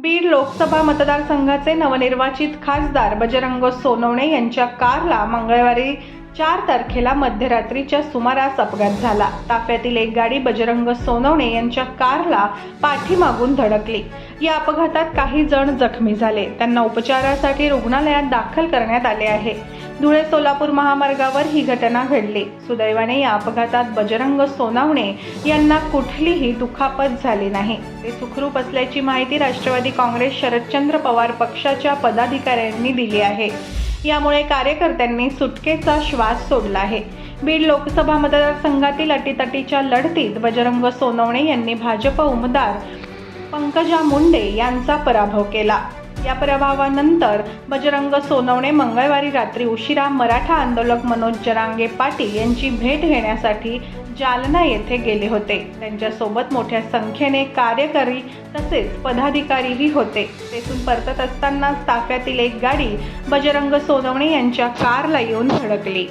बीड लोकसभा मतदारसंघाचे नवनिर्वाचित खासदार बजरंग सोनवणे यांच्या कारला मंगळवारी चार तारखेला मध्यरात्रीच्या सुमारास अपघात झाला. ताफ्यातील एक गाडी बजरंग सोनवणे यांच्या कारला पाठीमागून धडकली. या अपघातात काही जण जखमी झाले. त्यांना उपचारासाठी रुग्णालयात दाखल करण्यात आले आहे. धुळे सोलापूर महामार्गावर ही घटना घडली. सुदैवाने या अपघातात बजरंग सोनावणे यांना कुठलीही दुखापत झाली नाही. ते सुखरूप असल्याची माहिती राष्ट्रवादी काँग्रेस शरदचंद्र पवार पक्षाच्या पदाधिकाऱ्यांनी दिली आहे. यामुळे कार्यकर्त्यांनी सुटकेचा श्वास सोडला आहे. बीड लोकसभा मतदारसंघातील अटीतटीच्या लढतीत बजरंग सोनवणे यांनी भाजप उमेदवार पंकजा मुंडे यांचा पराभव केला. या प्रभावानंतर बजरंग सोनवणे मंगळवारी रात्री उशिरा मराठा आंदोलक मनोज जरांगे पाटील यांची भेट घेण्यासाठी जालना येथे गेले होते. त्यांच्यासोबत मोठ्या संख्येने कार्यकारी तसेच पदाधिकारीही होते. तेथून परतत असताना ताफ्यातील एक गाडी बजरंग सोनवणे यांच्या कारला येऊन धडकली.